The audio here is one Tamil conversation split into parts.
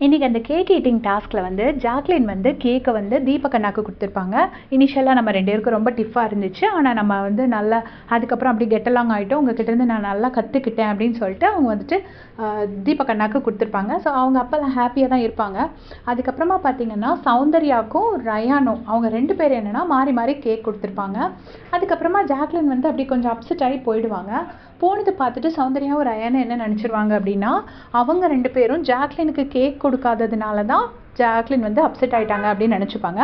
இன்றைக்கி அந்த கேக் ஈட்டிங் டாஸ்கில் வந்து ஜாக்லின் வந்து கேக்கை வந்து தீபக் அண்ணாக்கு கொடுத்துருப்பாங்க. இனிஷியலாக நம்ம ரெண்டு பேருக்கும் ரொம்ப டிஃபாக இருந்துச்சு. ஆனால் நம்ம வந்து நல்லா அதுக்கப்புறம் அப்படி கெட்டலாங் ஆகிட்டோம் உங்ககிட்டருந்து நான் நல்லா கற்றுக்கிட்டேன் அப்படின்னு சொல்லிட்டு அவங்க வந்துட்டு ஆஹ், தீபக் அண்ணாக்கு கொடுத்துருப்பாங்க. ஸோ அவங்க அப்போல்லாம் ஹாப்பியாக தான் இருப்பாங்க. அதுக்கப்புறமா பார்த்தீங்கன்னா சௌந்தர்யாவுக்கும் ரயானும் அவங்க ரெண்டு பேர் என்னென்னா மாறி மாறி கேக் கொடுத்துருப்பாங்க. அதுக்கப்புறமா ஜாக்லின் வந்து அப்படி கொஞ்சம் அப்செட் ஆகி போயிடுவாங்க. போனது பார்த்துட்டு சௌந்தர்யாவும் ரயானும் என்ன நினச்சிருவாங்க அப்படின்னா அவங்க ரெண்டு பேரும் ஜாக்லினுக்கு கேக் கொடுக்காததுனால தான் ஜாக்லின் வந்து அப்செட் ஆயிட்டாங்க அப்படின்னு நினச்சிப்பாங்க.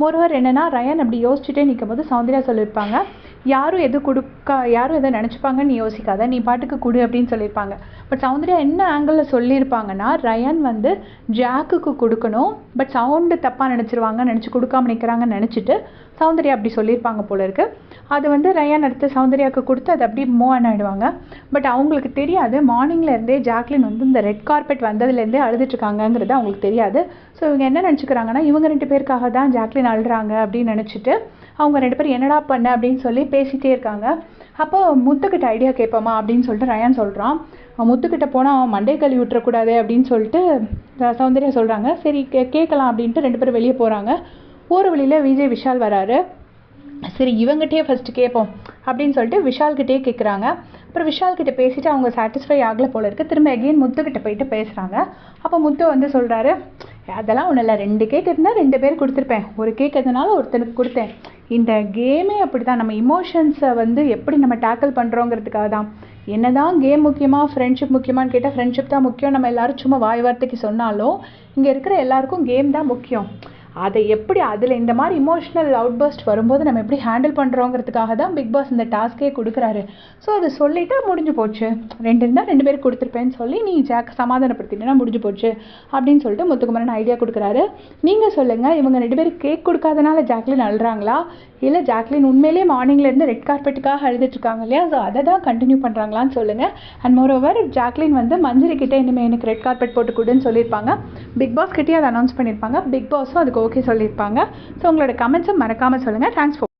மொரோவர் என்னன்னா ரயன் அப்படி யோசிச்சுட்டே நிற்கும் போது சௌந்தர்யா சொல்லியிருப்பாங்க யாரும் எது கொடுக்க யாரும் எதை நினச்சிப்பாங்கன்னு நீ யோசிக்காத. நீ பாட்டுக்கு கொடு அப்படின்னு சொல்லியிருப்பாங்க. பட் சௌந்தர்யா என்ன ஆங்கிளில் சொல்லியிருப்பாங்கன்னா ரயான் வந்து ஜாக்குக்கு கொடுக்கணும் பட் சவுண்டு தப்பாக நினச்சிருவாங்க நினச்சி கொடுக்காம நிற்கிறாங்கன்னு நினச்சிட்டு சௌந்தர்யா அப்படி சொல்லியிருப்பாங்க போல இருக்கு. அது வந்து ரயான் அடுத்து சௌந்தர்யாவுக்கு கொடுத்து அது அப்படியே மூவ் ஆன் ஆகிடுவாங்க பட் அவங்களுக்கு தெரியாது மார்னிங்லேருந்தே ஜாக்லின் வந்து இந்த ரெட் கார்பெட் வந்ததுலேருந்தே அழுதுட்டுருக்காங்கங்கிறது அவங்களுக்கு தெரியாது. ஸோ இவங்க என்ன நினச்சிக்கிறாங்கன்னா இவங்க ரெண்டு பேருக்காக தான் ஜாக்லின் அழுறாங்க அப்படின்னு நினச்சிட்டு அவங்க ரெண்டு பேரும் என்னடா பண்ண அப்படின்னு சொல்லி பேசிகிட்டே இருக்காங்க. அப்போ முத்துக்கிட்ட ஐடியா கேட்போமா அப்படின்னு சொல்லிட்டு ரயான் சொல்கிறான் முத்துக்கிட்ட போனால் அவன் மண்டே கழுவி விட்டுறக்கூடாது அப்படின்னு சொல்லிட்டு சௌந்தர்யா சொல்கிறாங்க சரி கே கேட்கலாம் அப்படின்ட்டு ரெண்டு பேரும் வெளியே போகிறாங்க போகிற வழியில் விஜய் விஷால் வராரு. சரி இவங்ககிட்டயே ஃபஸ்ட்டு கேட்போம் அப்படின்னு சொல்லிட்டு விஷால்கிட்டே கேட்குறாங்க அப்புறம் விஷால்கிட்ட பேசிவிட்டு அவங்க சாட்டிஸ்ஃபை ஆகலை போல இருக்குது திரும்ப எகெயின் முத்துக்கிட்ட போயிட்டு பேசுகிறாங்க அப்போ முத்து வந்து சொல்கிறாரு அதெல்லாம் ஒன்றும் இல்லை. ரெண்டு கேக் இருந்தால் ரெண்டு பேர் கொடுத்துருப்பேன். ஒரு கேக் எதுனால ஒருத்தனுக்கு கொடுத்தேன். இந்த கேமே அப்படி தான் நம்ம இமோஷன்ஸை வந்து எப்படி நம்ம டேக்கிள் பண்ணுறோங்கிறதுக்காக தான். என்ன தான் கேம் முக்கியமா ஃப்ரெண்ட்ஷிப் முக்கியமான்னு கேட்டால் ஃப்ரெண்ட்ஷிப் தான் முக்கியம். நம்ம எல்லாரும் சும்மா வாய் வார்த்தைக்கு சொன்னாலும் இங்கே இருக்கிற எல்லாருக்கும் கேம் தான் முக்கியம். அதை எப்படி அதில் இந்த மாதிரி இமோஷ்னல் அவுட்பர்ஸ்ட் வரும்போது நம்ம எப்படி ஹேண்டில் பண்ணுறோங்கிறதுக்காக தான் பிக் பாஸ் இந்த டாஸ்க்கே கொடுக்குறாரு. ஸோ அதை சொல்லிட்டா முடிஞ்சு போச்சு. ரெண்டு இருந்தால் ரெண்டு பேருக்கு கொடுத்துருப்பேன்னு சொல்லி நீ ஜாக் சமாதானப்படுத்தினா முடிஞ்சு போச்சு அப்படின்னு சொல்லிட்டு முத்துக்குமரன் ஐடியா கொடுக்குறாரு. நீங்கள் சொல்லுங்கள் இவங்க ரெண்டு பேரும் கேக் கொடுக்காதனால ஜாக்லின் அழுறாங்களா இல்லை ஜாக்லின் உண்மையிலேயே மார்னிங்லேருந்து ரெட் கார்பெட்டுக்காக அழுதுட்டு இருக்காங்க இல்லையா? ஸோ அதை தான் கண்டினியூ பண்ணுறாங்களான்னு சொல்லுங்கள் அண்ட் மோரோவர் ஜாக்லின் வந்து மஞ்சரி கிட்டே இனிமேல் எனக்கு ரெட் கார்பெட் போட்டு கொடுன்னு சொல்லியிருப்பாங்க. பிக் பாஸ் கிட்டே அதை அனௌன்ஸ் பண்ணியிருப்பாங்க. பிக் பாஸும் அதுக்கு ஓகே சொல்லியிருப்பாங்க. ஸோ உங்களோட கமெண்ட்ஸும் மறக்காமல் சொல்லுங்கள் தேங்க்ஸ்